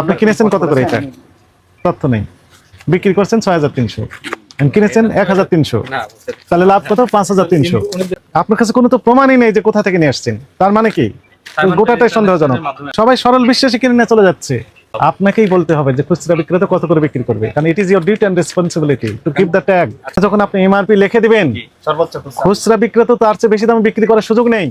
আপনি কিনেছেন কত করে এটা? তথ্য নেই। বিক্রি করছেন ছয় হাজার তিনশো। কিনেছেন এক হাজার তিনশো। তাহলে লাভ কত? পাঁচ হাজার তিনশো। আপনার কাছে কোনো তো প্রমাণই নেই যে কোথা থেকে নিয়ে আসছেন। তার মানে কি? গোটাটাই সন্দেহজনক। সবাই সরল বিশ্বাসে কিনে নিয়ে চলে যাচ্ছে। আপনাকেই বলতে হবে যে খুচরা বিক্রেতা কত করে বিক্রি করবে। কারণ it is your duty and responsibility to keep the tag যখন আপনি এমআরপি লিখে দিবেন সর্বোচ্চ খুচরা। খুচরা বিক্রেতা তার চেয়ে বেশি দামে বিক্রি করার সুযোগ নেই।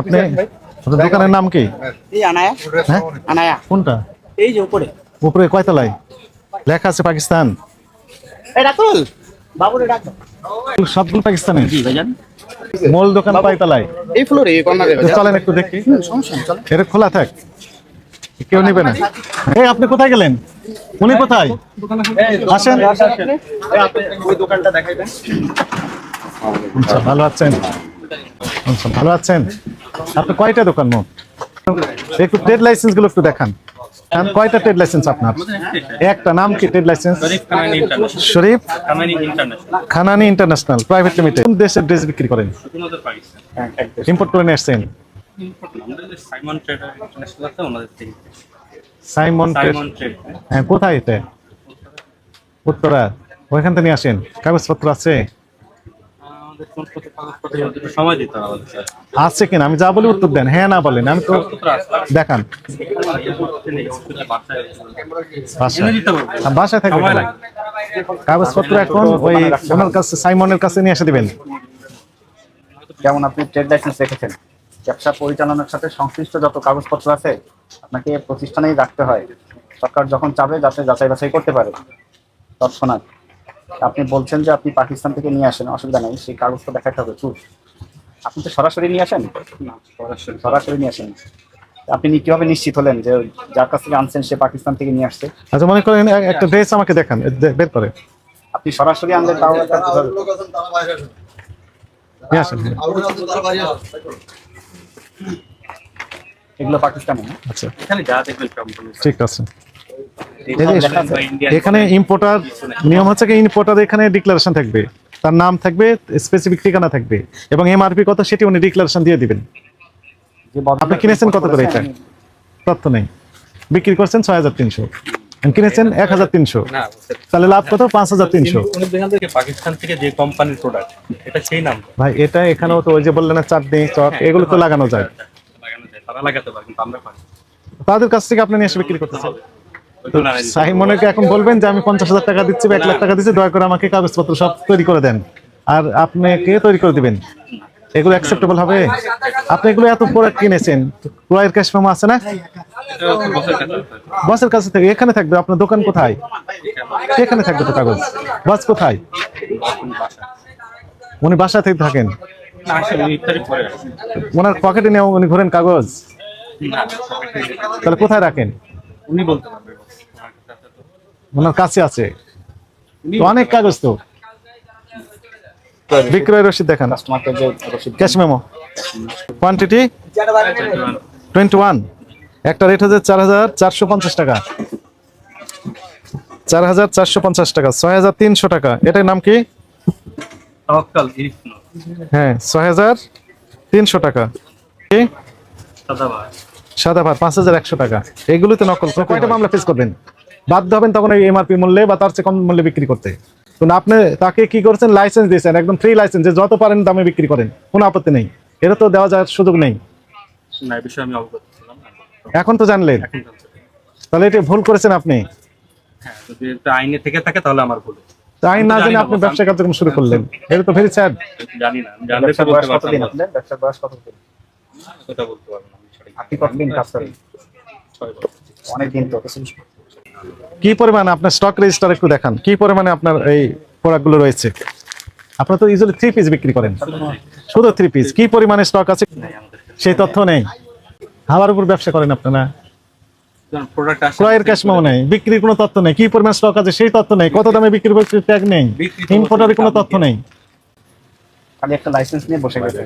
আপনি দোকানের নাম কি? এই আনায়া। হ্যাঁ? আনায়া। কোনটা? এই যে উপরে। উপরে কয়তলায় লেখা আছে পাকিস্তান। এই রাতুল বাবুরে ডাক। সবগুলো পাকিস্তানে? জি ভাইজান। মূল দোকান কয়তলায় এই ফ্লোরে এই কর্নারে চলেন একটু দেখি। সমস্যা নেই, চলেন। এটা খোলা থাক। কেউ নিবে না। এই আপনি কোথায় গেলেন? উনি কোথায়? আসেন। ওই দোকানটা দেখাই দেন আচ্ছা ভালো আছেন। আচ্ছা ভালো আছেন? আপনি কয়টা দোকান মোট? একটু ট্রেড লাইসেন্সগুলো একটু দেখান। কয়টা ট্রেড লাইসেন্স আপনার? একটা নাম কি trade licence Sharif Khanani international private limited কোন দেশের ড্রেস বিক্রি করেন? ইম্পোর্ট করে নিয়ে আসছেন? সাইমন ট্রেড হ্যাঁ কোথায় এটা? উত্তরা। ওইখান থেকে নিয়ে আসেন? কাগজপত্র আছে আমাদের কোন কত কাগজপত্র একটু সময় দিতে হবে আছে কিনা? আমি যা বলি উত্তর দেন। হ্যাঁ না বলেন আমি তো দেখান। বাসায়। থাকবে কাগজপত্র এখন ওই ওনার কাছে সাইমনের কাছে নিয়ে এসে দিবেন। যেমন আপনি ট্রেড লাইসেন্স রেখেছেন? ব্যবসা পরিচালনার সাথে সংশ্লিষ্ট যত কাগজপত্র আছে আপনাকে প্রতিষ্ঠানেই রাখতে হয়। সরকার যখন চাবে যাতে যাচাই বাছাই করতে পারে। তৎক্ষণাৎ। আপনি বলছেন যে আপনি পাকিস্তান থেকে নিয়ে আসেন অসুবিধা নেই সেই কাগজটা দেখাতে হবে প্রুফ আপনি তো সরাসরি নিয়ে আসেন? না সরাসরি। সরাসরি নিয়ে আসেন। আপনি কীভাবে নিশ্চিত হলেন যে যার কাছ থেকে আনছেন সে পাকিস্তান থেকে নিয়ে আসছে? আচ্ছা মনে করেন একটা ড্রেস আমাকে দেখান বের করে। আপনি সরাসরি আনলে তাও নিয়ে আসেন এগুলো পাকিস্তানে আচ্ছা। এখানে যা দেখবেন ঠিক আছে। এখানে ইম্পোর্টার নিয়ম হচ্ছে কি ইম্পোর্টার এখানে ডিক্লারেশন থাকবে। তার নাম থাকবে স্পেসিফিক ঠিকানা থাকবে। এবং এমআরপি কত সেটি উনি ডিক্লারেশন দিয়ে দিবেন। আপনি কিনেছেন কত করে এটা? তথ্য নেই। বিক্রি করছেন ছয় হাজার তিনশো। কিনেছেন এক হাজার তিনশো। তাহলে লাভ কত? পাঁচ হাজার তিনশো। পাকিস্তান থেকে যে কোম্পানির প্রোডাক্ট এটা সেই নাম। ভাই এটা এখানেও তো ওই যে বললেন না চাটনি চক এগুলো তো লাগানো যায়। তারা লাগাতে পারে কিন্তু আমরা পারি তাদের কাছ থেকে আপনি নিয়ে এসে বিক্রি আনাই দিতে সাহিমনকে এখন বলবেন যে আমি পঞ্চাশ হাজার টাকা দিচ্ছি বা এক লাখ টাকা দিচ্ছি দয়া করে আমাকে কাগজপত্র সব তৈরি করে দেন। আর আপনাকে তৈরি করে দিবেন। এগুলো অ্যাকসেপ্টেবল হবে? আপনি এগুলো এত প্রোডাক্ট কিনেছেন ক্রয়ের ক্যাশ মেমো আছে না। বসের কাছে থেকে এখানে থাকবে আপনার দোকান কোথায়? এখানে থাকবে তো কাগজ। বস কোথায়? উনি বাসা থেকে থাকেন। ওনার পকেটে নিয়ে উনি ঘোরেন কাগজ। তাহলে কোথায় রাখেন? উনি বলতে পারবে। আমার কাছে তো- ওনার কাছে আছে। অনেক কাগজ তো। বিক্রয় রসিদ দেখান। কাস্টমারকে যে রসিদ। Cash memo quantity twenty one একটা রেট হচ্ছে চার হাজার চারশো পঞ্চাশ টাকা। চার হাজার চারশো পঞ্চাশ টাকা ছয় হাজার তিনশো টাকা। এটার নাম কি? হ্যাঁ ছয় হাজার তিনশো টাকা। কি? সাদা ভাত পাঁচ হাজার একশো টাকা। এগুলো তো নকল কয়টা মামলা ফেস করবেন? বাধ্য হবেন তখন এই এমআরপি মূল্যে বা তার চেয়ে কম মূল্যে বিক্রি করতে। কিন্তু আপনি তাকে কি করছেন? লাইসেন্স দিয়েছেন একদম ফ্রি লাইসেন্স যে যত পারেন দামে বিক্রি করেন কোনো আপত্তি নেই। এটা তো দেওয়া যাওয়ার সুযোগ নেই। না এই বিষয়ে আমি অবগত ছিলাম না এখন তো জানলেন। তাহলে এটা ভুল করেছেন আপনি। হ্যাঁ যদি আইনে থেকে থাকে তাহলে আমার ভুল। তো আইন না জেনে আপনি ব্যবসা কার্যক্রম শুরু করলেন। এটা তো ভেরি স্যাড জানি না জানলে তো বলতে পারতাম। না। আপনাদের ব্যবসার বয়স কতদিন? সেটা বলতে পারব না আপনি কতদিন কাজ করেন? অনেক দিন তো কি পরিমাণে আপনার স্টক রেজিস্টার একটু দেখান? কি পরিমাণে আপনার এই প্রোডাক্টগুলো রয়েছে? আপনার তো ইউজুয়ালি থ্রি পিস বিক্রি করেন। শুধু থ্রি পিস কি পরিমাণে স্টক আছে। সেই তথ্য নেই। হাওয়ার উপর ব্যবসা করেন আপনারা। ক্রয়ের ক্যাশ নেই। বিক্রির কোনো তথ্য নেই। কি পরিমাণ স্টক আছে সেই তথ্য নেই। কত দামে বিক্রি করছে ট্যাগ নেই। ইম্পোর্টারের কোনো তথ্য নেই। খালি একটা লাইসেন্স নিয়ে বসে গেছে।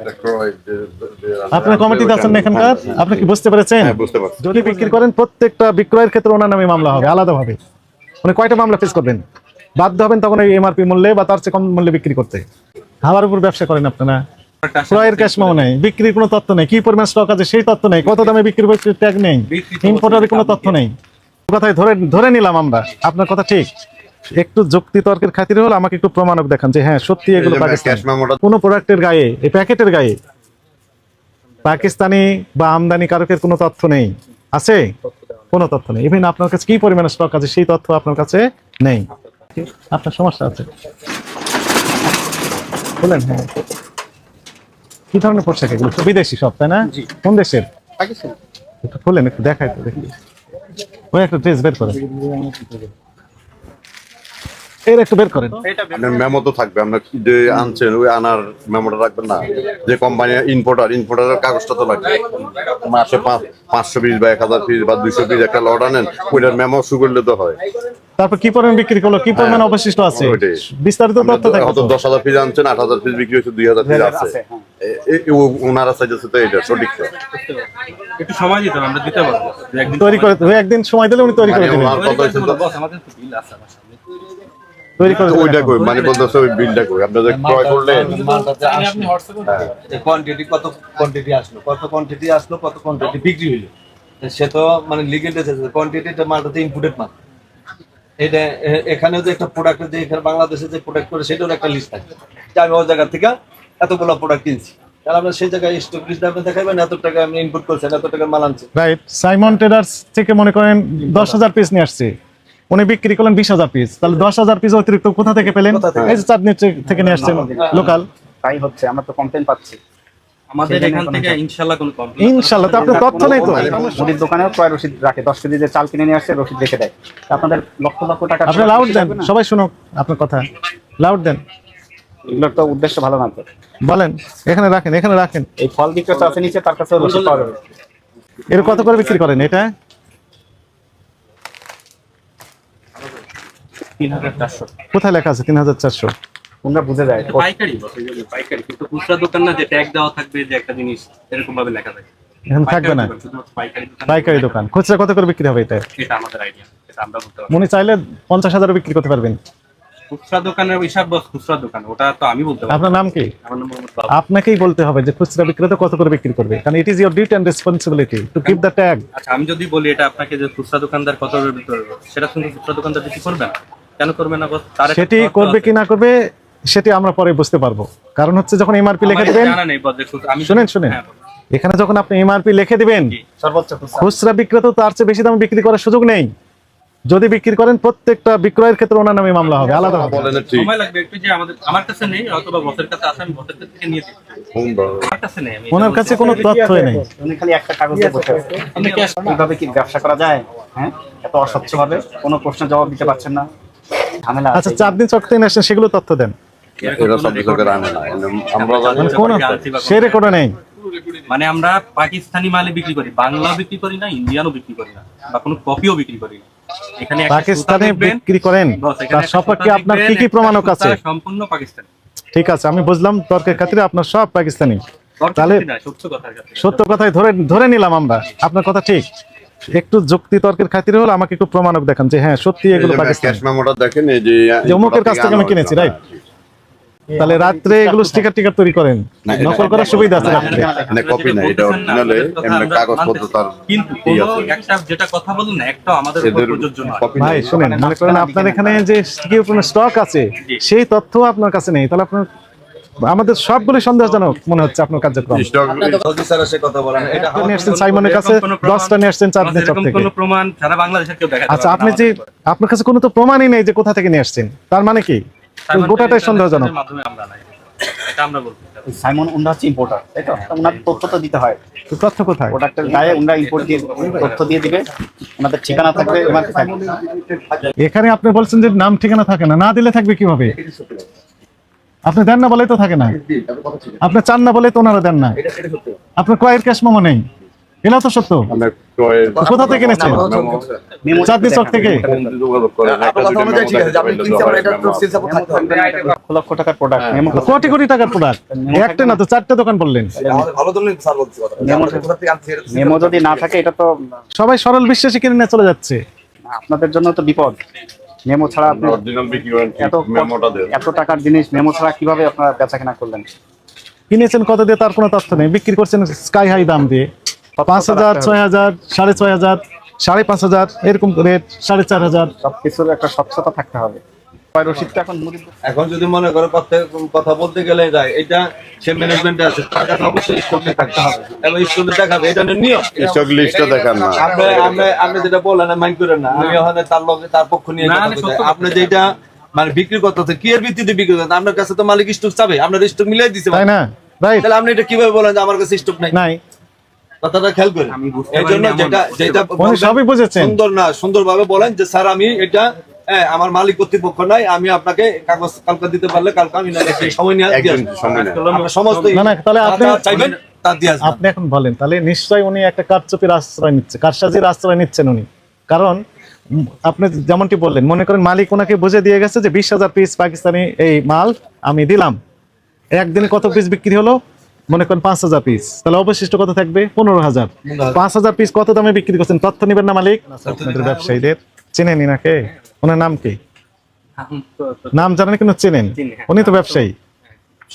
আপনার কমিটিতে আছেন না এখানকার? আপনি কি বুঝতে পেরেছেন? হ্যাঁ। যদি বিক্রি করেন প্রত্যেকটা বিক্রয়ের ক্ষেত্রে ওনার নামে মামলা হবে আলাদাভাবে। মানে কয়টা মামলা ফেস করবেন? বাধ্য হবেন তখন এই এমআরপি মূল্যে বা তার চেয়ে কম মূল্যে বিক্রি করতে। হাওয়ার উপর ব্যবসা করেন আপনারা। ক্রয়ের ক্যাশ মেমো নেই। বিক্রির কোনো তথ্য নেই। কি পরিমাণ স্টক আছে সেই তথ্য নেই। কত দামে বিক্রি করছে ট্যাগ নেই। ইম্পোর্টারের কোনো তথ্য নেই। কথাই ধরে ধরে নিলাম আমরা। আপনার কথা ঠিক। একটু যুক্তি তর্কের খাতিরে হলে আমাকে একটু প্রমাণক দেখান যে হ্যাঁ সত্যি এগুলো পাকিস্তানি। মেমোটা কোনো প্রোডাক্টের গায়ে এই প্যাকেটের গায়ে পাকিস্তানি বা আমদানি কারকের কোনো তথ্য নেই। আছে? কোনো তথ্য নেই। ইভেন আপনার কাছে কি পরিমাণে স্টক আছে সেই তথ্য আপনার কাছে নেই। আপনার সমস্যা আছে? বলেন হ্যাঁ। কি ধরনের পোশাক এগুলো? বিদেশি সব তাই না? কোন দেশের? পাকিস্তান। একটু খুলেন একটু দেখাই তো দেখি। ওই একটা ড্রেস বের করেন। এর একটু বের করেন। আপনার মেমো তো থাকবে আপনার যে আনছেন ওই আনার মেমোটা রাখবেন না। যে কোম্পানি ইম্পোর্টার ইম্পোর্টারের কাগজটা তো লাগবে মাসে পাঁচ পাঁচশো পিস বা এক হাজার পিস বা দুইশো পিস একটা লট আনেন ওইটার মেমো শু করলে তো হয়। তারপর কি পরিমাণ বিক্রি করল? কি পরিমাণ অবশিষ্ট আছে? বিস্তারিত তথ্য থাকবে হয়তো দশ হাজার পিস আনছেন আট হাজার পিস বিক্রি হচ্ছে দুই হাজার পিস আছে আছে। হ্যাঁ। ওনারা চাইতেছে তো এটা সঠিক তো। একটু সময় দিতে আমরা দিতে পারব। একদিন তৈরি করে একদিন সময় দিলে উনি তৈরি করে মানে দেবেন। বস আমাদের তো বিল আছে তৈরি করে ওইটা কই মানে বলতেছে ওই বিলটা কই আপনারা ক্রয় করলেন। কোয়ান্টিটি কত কোয়ান্টিটি আসলো কত কোয়ান্টিটি আসলো কত কোয়ান্টিটি বিক্রি হইল। সে তো মানে লিগেল কোয়ান্টিটিটা মালটা তো ইম্পোর্টেড মাল। এটা এখানেও যে একটা প্রোডাক্ট যে এখানে বাংলাদেশে যে প্রোডাক্ট করে সেটার একটা লিস্ট থাকে। যে আমি ওই জায়গা থেকে এতগুলো প্রোডাক্ট কিনছি। তাহলে আমরা সেই জায়গায় স্টক লিস্ট আপনি দেখাবেন এত টাকা আমি ইনপুট করছেন এত টাকা মাল আনছি। রাইট সাইমন ট্রেডার্স থেকে মনে করেন দশ হাজার পিস নিয়ে আসছে। উনি বিক্রি করলেন বিশ হাজার পিস তাহলে দশ হাজার পিস অতিরিক্ত কোথা থেকে পেলেন? এই যে চাঁদনি থেকে নিয়ে আসছেন লোকাল। তাই হচ্ছে আমরা তো কমপ্লেন পাচ্ছি। আমাদের এখান থেকে একটা- কোনো কমপ্লেন ইনশাল্লাহ তো আপনার তথ্য নেই তো? মুদির দোকানেও ক্রয় রসিদ রাখে দশ কেজি যে চাল কিনে নিয়ে আসছে রসিদ রেখে দেয়। আপনাদের লক্ষ লক্ষ টাকা আপনি লাউড দেন সবাই শুনুক আপনার কথা। লাউড দেন। এগুলোর তো উদ্দেশ্য ভালো না তো। বলেন এখানে রাখেন এখানে রাখেন। এই ফল বিক্রেতা আছে নিচে তার কাছে রসিদ পাওয়া যাবে। এর কত করে বিক্রি করেন এটা? তিন হাজার চারশো। কোথায় লেখা আছে তিন হাজার চারশো? তোমরা বুঝে যায় পাইকারি পাইকারি। কিন্তু খুচরা দোকান না যে ট্যাগ দেওয়া থাকবে যে একটা জিনিস এরকম ভাবে লেখা থাকে। এখানে থাকবে না? পাইকারি দোকান, শুধুমাত্র পাইকারি দোকান। পাইকারি দোকান। খুচরা কত করে বিক্রি হবে এটা এটা আমাদের আইডিয়া এটা আমরা বলতে পারব। উনি চাইলে পঞ্চাশ হাজারও বিক্রি করতে পারবেন। খুচরা দোকানের হিসাব বস খুচরা দোকান ওটা তো আমি বলতে আপনার নাম কি? আমার নাম মোহাম্মদ বাবু। আপনাকেই বলতে হবে যে খুচরা বিক্রেতা কত করে বিক্রি করবে। কারণ it is your duty and responsibility to keep the tag আচ্ছা আমি যদি বলি এটা আপনাকে যে খুচরা দোকানদার কত করে বিক্রি করবে সেটা কিন্তু খুচরা দোকানদার বিক্রি করবে না কেন করবে না? তার সেটি করবে কি না করবে সেটি আমরা পরে বুঝতে পারব। কারণ হচ্ছে যখন এমআরপি লিখে দিবেন শুনেন শুনেন। হ্যাঁ, এখানে যখন আপনি এমআরপি লিখে দিবেন খুচরা। খুচরা বিক্রেতা তার চেয়ে বেশি দামে বিক্রি করার সুযোগ নেই। যদি বিক্রি করেন প্রত্যেকটা বিক্রয়ের ক্ষেত্রে ওনার নামে মামলা হবে আলাদা হবে। সময় লাগবে একটু যে আমাদের আমার কাছে নেই অথবা বসের কাছে আছে আমি বসের কাছ নিয়ে আমার কাছে নেই ওনার কাছে কোনো তথ্যই নেই। উনি খালি একটা কাগজ বসে আছে। আপনি কি ব্যবসা করা যায় হ্যাঁ? এত অস্বচ্ছ ভাবে কোনো প্রশ্নের জবাব দিতে পারছেন না। ঝামেলা আচ্ছা চার দিন আসেন সেগুলো তথ্য দেন। মানে সে রেকর্ডও নেই। মানে আমরা পাকিস্তানি মালে বিক্রি করি বাংলাও বিক্রি করি না ইন্ডিয়ানও বিক্রি করি না বা কোনো কপিও বিক্রি করি না। এখানে পাকিস্তানে বিক্রি করেন তার সুতা আপনার কি কি প্রমাণক আছে? সম্পূর্ণ পাকিস্তানি। ঠিক আছে আমি বুঝলাম তর্কের খাতিরে আপনার সব পাকিস্তানি। তাহলে সত্য কথার সত্য কথাই ধরে ধরে নিলাম আমরা। আপনার কথা ঠিক। একটু যুক্তি তর্কের খাতিরে হলে আমাকে একটু প্রমাণক দেখান যে হ্যাঁ সত্যি এগুলো পাকিস্তানি। ক্যাশ মেমোটা দেখেন এই যে যে অমুকের কাছ থেকে আমি কিনেছি, right? তাহলে রাত্রে এগুলো স্টিকার টিকার তৈরি করেন। না, নকল করার সুবিধা আছে রাত্রে। মানে কপি না এটা অরিজিনালে এমনি কাগজপত্র তার কিন্তু একটা যেটা কথা বলুন না একটা আমাদের উপর প্রযোজ্য নয়। ভাই শুনেন মনে করেন আপনার এখানে যে কি স্টক আছে সেই তথ্য আপনার কাছে নেই। তাহলে আপনার আমাদের সবগুলো সন্দেহজনক মনে হচ্ছে আপনার কার্যক্রম। সাইমনের কাছে দশটা নিয়ে আসছেন চার দিনের চক থেকে। আচ্ছা আপনি যে আপনার কাছে কোনো তো প্রমাণই নেই যে কোথা থেকে নিয়ে আসছেন। তার মানে কি? গোটাটাই সন্দেহজনক। মাধ্যমে আমরা নাই। এটা আমরা বলতে চাই। সাইমন উন্ডা ইম্পোর্টার তাই তো? ওনার তথ্য তো দিতে হয়। তথ্য কোথায়? প্রোডাক্টের গায়ে উন্ডা ইম্পোর্ট দিয়ে তথ্য দিয়ে দিবে। ওনাদের ঠিকানা থাকবে এখানে আপনি বলছেন যে নাম ঠিকানা থাকে না না দিলে থাকবে কীভাবে? আপনি দেন না বলে তো থাকে না। আপনি চান না বলে তো ওনারা দেন না। আপনার ক্রয়ের ক্যাশ মেমো নেই। এটাও তো সত্য। কোথা থেকে এনেছেন? মেমো চাঁদনি চক থেকে? হয়, লক্ষ লক্ষ টাকার প্রোডাক্ট কোটি কোটি টাকার প্রোডাক্ট একটা না তো চারটে দোকান বললেন। ভালো ধরনের স্যার বলছি কথা মেমো যদি না থাকে এটা তো সবাই সরল বিশ্বাসী কিনে নিয়ে চলে যাচ্ছে। আপনাদের জন্য তো বিপদ। মেমো ছাড়া আপনি এত এত টাকার জিনিস মেমো ছাড়া কীভাবে আপনারা বেচা কেনা করলেন? কিনেছেন কত দিয়ে তার কোনো তথ্য নেই। বিক্রি করছেন স্কাই হাই দাম দিয়ে। পাঁচ হাজার ছয় হাজার সাড়ে ছয় হাজার সাড়ে পাঁচ হাজার এরকম রেট সাড়ে চার হাজার। সবকিছুর একটা স্বচ্ছতা থাকতে হবে। এখন এখন যদি মনে করো কথা কথা বলতে গেলে যায় এটা সে ম্যানেজমেন্টে আছে তার অবশ্যই স্টকে থাকতে হবে। এবং স্টকে দেখাবে এটা নিয়ম। স্টক লিস্টটা দেখান না। আপনি আপনি আপনি যেটা বললেন মাইন্ড করেন না। আমি ওখানে তার লগে তার পক্ষ নিয়ে না, কথা না, বলতে সত্য চাই। আপনি যেটা মানে বিক্রি করতেছে কি এর ভিত্তিতে বিক্রি করতেছে? আপনার কাছে তো মালিক স্টক চাবে আপনার স্টক মিলাই দিছে তাই না? রাইট। তাহলে আপনি এটা কীভাবে বলেন যে আমার কাছে স্টক নাই? নাই। কথাটা খেয়াল করেন এই জন্য যেটা যেটা সবই বুঝেছেন। সুন্দর না সুন্দরভাবে বলেন যে স্যার আমি এটা হ্যাঁ, আমার মালিক কর্তৃপক্ষ নাই আমি আপনাকে কাগজ কালকে দিতে পারলে কালকে আমি সেই সময় নিয়ে সমস্ত না, না, তাহলে আপনি- চাইবেন আপনি এখন বলেন তাহলে নিশ্চয়ই উনি একটা কারচুপির আশ্রয় নিচ্ছে কারসাজির আশ্রয় নিচ্ছেন উনি। কারণ আপনি যেমনটি বললেন মনে করেন মালিক ওনাকে বুঝে দিয়ে গেছে যে বিশ হাজার পিস পাকিস্তানি এই মাল আমি দিলাম। একদিনে কত পিস বিক্রি হলো? মনে করেন পাঁচ হাজার পিস। তাহলে অবশিষ্ট কত থাকবে? পনেরো হাজার। পাঁচ হাজার পিস কত দামে বিক্রি করছেন? তথ্য নেবেন না মালিক। আপনাদের ব্যবসায়ীদের। চেনেন নাকে ওনার নাম কি? নাম জানেন কিন্তু চেনেন। হ্যাঁ। উনি তো ব্যবসায়ী।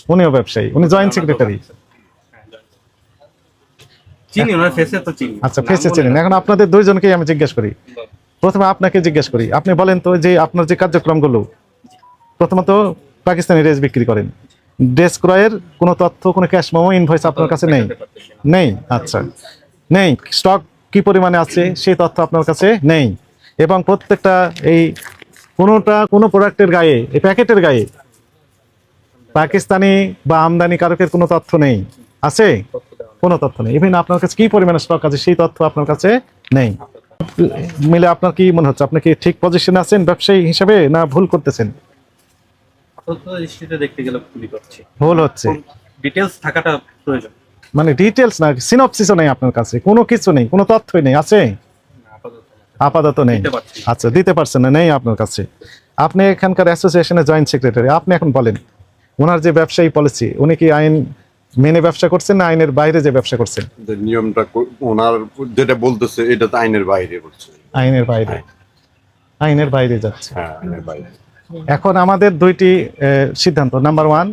উনিও ব্যবসায়ী। উনি জয়েন্ট সেক্রেটারি চিনি ওনার ফেসে তো চিনি। আচ্ছা ফেসে বলে এখন আপনাদের দুইজনকেই আমি জিজ্ঞেস করি। প্রথমে আপনাকে জিজ্ঞেস করি। আপনি বলেন তো যে আপনার যে কার্যক্রমগুলো প্রথমত পাকিস্তানি ড্রেস বিক্রি করেন। ড্রেস ক্রয়ের কোনো তথ্য কোনো ক্যাশ মেমো ইনভয়েস আপনার কাছে নেই? নেই? আচ্ছা। নেই? স্টক কি পরিমাণে আছে? সেই তথ্য আপনার কাছে নেই? এবং প্রত্যেকটা এই কোনোটা কোনো প্রোডাক্টের গায়ে এই প্যাকেটের গায়ে পাকিস্তানি বা আমদানি কারকের কোনো তথ্য নেই। আছে? কোনো তথ্য নেই। ইভেন আপনার কাছে কি পরিমাণে স্টক আছে সেই তথ্য আপনার কাছে নেই। মিলে আপনার কি মনে হচ্ছে? আপনি কি ঠিক পজিশনে আছেন ব্যবসায়ী হিসেবে না ভুল করতেছেন? দেখতে গেলে ভুল হচ্ছে। ডিটেলস থাকাটা প্রয়োজন। মানে ডিটেলস না সিনপসিসও নেই আপনার কাছে। কোনো কিছু নেই কোনো তথ্যই নেই। আছে? আপাতত নেই। আচ্ছা দিতে পারছেন না নেই আপনার কাছে। আপনি এখানকার অ্যাসোসিয়েশনের জয়েন্ট সেক্রেটারি আপনি এখন বলেন ওনার যে ব্যবসায়ী পলিসি উনি কি আইন মেনে ব্যবসা করছেন না আইনের বাইরে যে ব্যবসা করছেন? নিয়মটা ওনার যেটা বলতেছে এটা তো আইনের বাইরে বলছে। আইনের বাইরে। আইনের বাইরে যাচ্ছে। হ্যাঁ আইনের বাইরে। এখন আমাদের দুইটি আহ, সিদ্ধান্ত। নাম্বার ওয়ান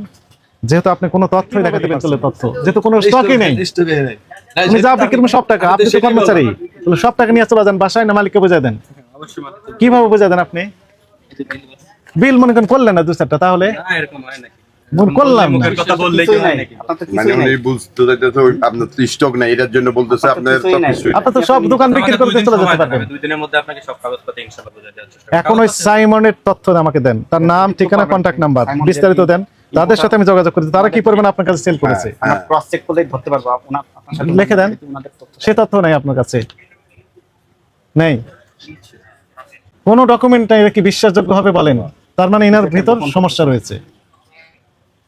যেহেতু আপনি কোনো তথ্যই দেখাতে পারছেন তথ্য যেহেতু কোনো স্টকই নেই। স্টকে নেই। আপনি যা বিক্রি সব টাকা আপনি তো কর্মচারী। সব টাকা নিয়ে চলে যান বাসায় না মালিককে বুঝাই দেন? কীভাবে বুঝাই দেন আপনি? বিল মনে করেন করলেন না দু চারটা তাহলে? না, এরকম হয় নাকি? মনে করলাম কথা বললেই কি কিছুই হয় নাই। নাকি? আপনার তো মানে উনি বুঝতে চাইতেছে আপনার তো স্টক নাই এটার জন্য বলতেছে আপনার তো আপনার কিছুই আপনি তো সব দোকান বিক্রি আমাদের করতে দুই দিন চলে যেতে পারবেন। দুই দিনের মধ্যে আপনাকে সব কাগজপত্র ইনশাআল্লাহ বুঝিয়ে দেওয়ার চেষ্টা এখন ওই সাইমনের তথ্য আমাকে দেন তার নাম ঠিকানা কন্ট্যাক্ট নাম্বার বিস্তারিত দেন। তাদের সাথে আমি যোগাযোগ করি তারা কি পরিমাণ আপনার কাছে সেল করেছে? হ্যাঁ। আমরা ক্রস চেক করলেই ধরতে পারব। আপনার সাথে লিখে দেন। সে তথ্য নেই আপনার কাছে। নেই। কোনো ডকুমেন্ট নাই কি বিশ্বাসযোগ্য হবে বলেন। তার মানে এনার ভিতর সমস্যা রয়েছে।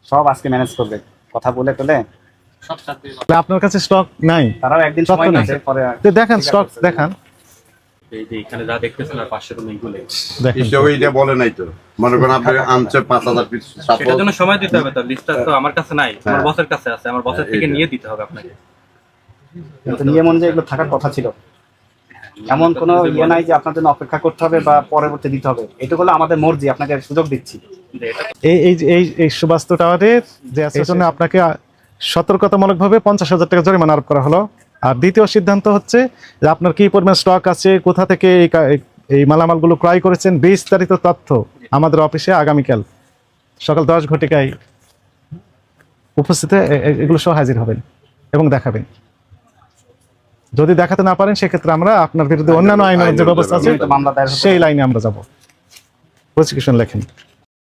সব আজকে ম্যানেজ করবে। কথা বলে তোলে আপনার কাছে স্টক নাই। তারাও একদিন সময় নেই। পরে দেখান স্টক দেখান। এই যে এখানে যা দেখতেছেন আর পাশের রুম এইগুলো দেখেন। এটা বলে নাই তো। মনে করেন আপনি আনছে পাঁচ হাজার পিস সেটার জন্য সময় দিতে হবে তো লিস্টটা তো আমার কাছে নাই আমার হ্যাঁ। বসের কাছে আছে আমার বসের হ্যাঁ, থেকে নিয়ে দিতে হবে আপনাকে। নিয়ম অনুযায়ী এগুলো থাকার কথা ছিল। এমন কোনো ইয়ে নাই যে আপনার জন্য অপেক্ষা করতে হবে বা পরবর্তী দিতে হবে। এটুকু হলো আমাদের মর্জি আপনাকে সুযোগ দিচ্ছি। এই এই যে- এই এই সুবাস্তু টাওয়ারের যে আছে জন্য আপনাকে সতর্কতামূলকভাবে পঞ্চাশ হাজার টাকা জরিমানা আরোপ করা হলো। আর দ্বিতীয় সিদ্ধান্ত হচ্ছে যে আপনার কি পরিমাণ স্টক আছে কোথা থেকে এই মালামালগুলো ক্রয় করেছেন বিস্তারিত তথ্য আমাদের অফিসে আগামীকাল সকাল দশ ঘটিকায় উপস্থিত এগুলো সহ হাজির হবেন এবং দেখাবেন। যদি দেখাতে না পারেন সেক্ষেত্রে আমরা আপনার বিরুদ্ধে অন্যান্য আইনের যে ব্যবস্থা আছে সেই লাইনে আমরা যাব। প্রসিকিউশন লেখেন।